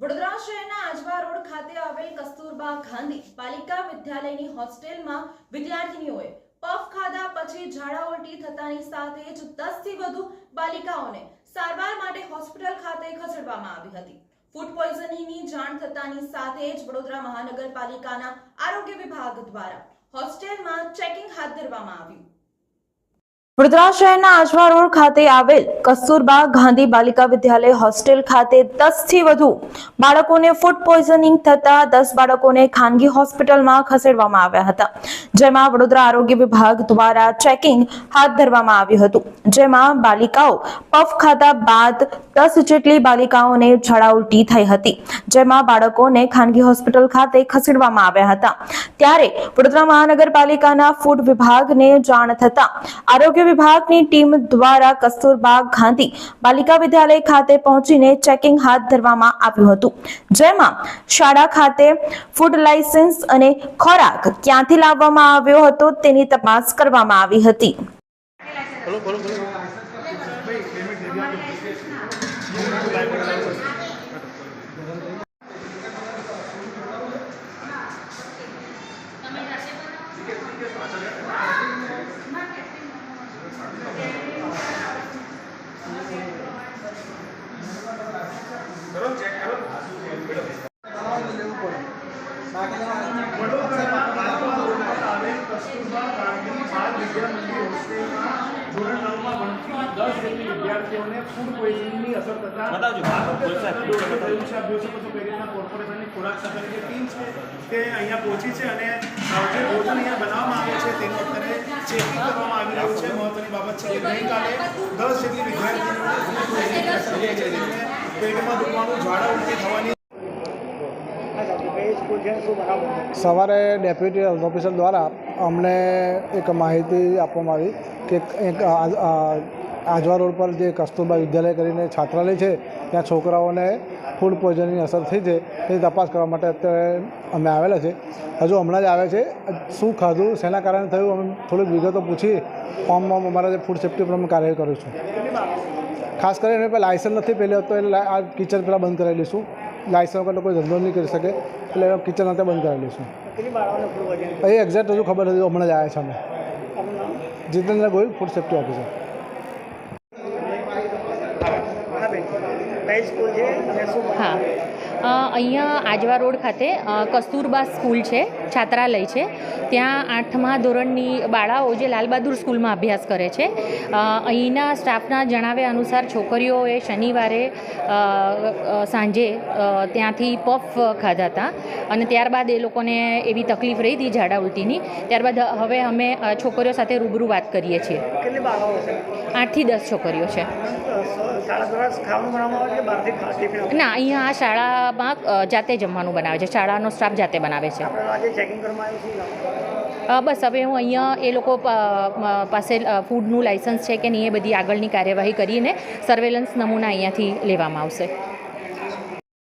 વડોદરા શહેરના આજવા રોડ ખાતે આવેલ કસ્તુરબા ગાંધી પાલિકા વિદ્યાલયની હોસ્ટેલમાં વિદ્યાર્થીનીઓએ પફ ખાધા પછી ઝાડા ઉલટી થતાની સાથે જ 10 થી વધુ બાલિકાઓને સારવાર માટે હોસ્પિટલ ખાતે ખસેડવામાં આવી હતી. ફૂડ પોઈઝનિંગની જાણ થતાની સાથે જ વડોદરા મહાનગરપાલિકાના આરોગ્ય વિભાગ દ્વારા હોસ્ટેલમાં ચેકિંગ હાથ ધરવામાં આવ્યું. વડોદરા શહેરના આજવા રોડ ખાતે આવેલ કસ્તુરબા ગાંધી બાલિકા વિદ્યાલય હોસ્ટેલ ખાતે દસથી વધુ બાળકોને ફૂડ પોઈઝનિંગ થતા દસ બાળકોને ખાનગી હોસ્પિટલમાં ખસેડવામાં આવ્યા હતા. જેમાં વડોદરા આરોગ્ય વિભાગ દ્વારા ચેકિંગ હાથ ધરવામાં આવ્યું હતું. જેમાં બાલિકાઓ પફ ખાતા બાદ દસ જેટલી બાલિકાઓને ઝાડા ઉલટી થઈ હતી, જેમાં બાળકોને ખાનગી હોસ્પિટલ ખાતે ખસેડવામાં આવ્યા હતા. ત્યારે વડોદરા મહાનગરપાલિકાના ફૂડ વિભાગને જાણ થતા આરોગ્ય વિભાગની ટીમ દ્વારા કસ્તુરબા ગાંધી બાલિકા વિદ્યાલય ખાતે પહોંચીને ચેકિંગ હાથ ધરવામાં આવ્યું હતું. જેમાં શાળા ખાતે ફૂડ લાયસન્સ અને ખોરાક ક્યાંથી લાવવામાં આવ્યો હતો તેની તપાસ કરવામાં આવી હતી. બોલો બોલો બોલો વડોદરામાં આજવા રોડ પર આવેલ કસ્તુરબા ગાંધી બાળ વિદ્યા મંદિર હોસ્ટેલમાં ધોરણ નવમાં ભણતી દસ જેટલી વિદ્યાર્થીઓને ફૂડ પોઈઝનિંગની અસર થતા થયું છે શકો છો કઈ રીતના કોર્પોરેશનની ખોરાક શાખાની જે ટીમ છે તે અહીંયા પહોંચી છે અને જે ભોજન અહીંયા બનાવવામાં આવે છે તેનું અત્યારે ચેકિંગ કરવામાં આવી રહ્યું છે મહત્વની બાબત છે કે ગઈકાલે દસ જેટલી વિદ્યાર્થીઓને પેટમાં દુખવાનું ઝાડા ઉલટી થવાની સવારે ડેપ્યુટી હેલ્થ ઓફિસર દ્વારા અમને એક માહિતી આપવામાં આવી કે એક આજવા રોડ પર જે કસ્તુરબા વિદ્યાલય કરીને છાત્રાલય છે, ત્યાં છોકરાઓને ફૂડ પોઈઝનની અસર થઈ છે તે તપાસ કરવા માટે અત્યારે અમે આવેલા છે. હજુ હમણાં જ આવે છે. શું ખાધું, શેના કારણે થયું, અમે થોડીક વિગતો પૂછી ફોર્મમાં અમારા જે ફૂડ સેફ્ટી પર અમે કાર્ય કરું છું. ખાસ કરીને પેલા લાયસન્સ નથી પહેલે તો એટલે આ કિચન પહેલાં બંધ કરાવી લઈશું. લાયસન્સ વગર કોઈ ધંધો નહીં કરી શકે એટલે કિચન અત્યારે બંધ કરાવી લઈશું એ એક્ઝેક્ટ હજુ ખબર નથી હમણાં જ આવ્યા છે અમે. Jitendra Goyal food safety officer હા. અહીંયા આજવા રોડ ખાતે કસ્તુરબા સ્કૂલ છે છાત્રાલય છે. ત્યાં આઠમા ધોરણની બાળાઓ જે લાલબહાદુર સ્કૂલમાં અભ્યાસ કરે છે. અહીંના સ્ટાફના જણાવ્યા અનુસાર છોકરીઓએ શનિવારે સાંજે ત્યાંથી પફ ખાધા હતા. અને ત્યારબાદ એ લોકોને એવી તકલીફ રહી હતી ઝાડા ઉલટીની. ત્યારબાદ હવે અમે છોકરીઓ સાથે રૂબરૂ વાત કરીએ છીએ. આઠથી દસ છોકરીઓ છે. શાળા ના અહીંયા આ શાળામાં જાતે જમવાનું બનાવે છે. શાળાનો સ્ટાફ જાતે બનાવે છે. બસ હવે હું અહીંયા એ લોકો પાસે ફૂડનું લાઇસન્સ છે કે નહીં એ બધી આગળની કાર્યવાહી કરીને સર્વેલન્સ નમૂના અહીંયાથી લેવામાં આવશે.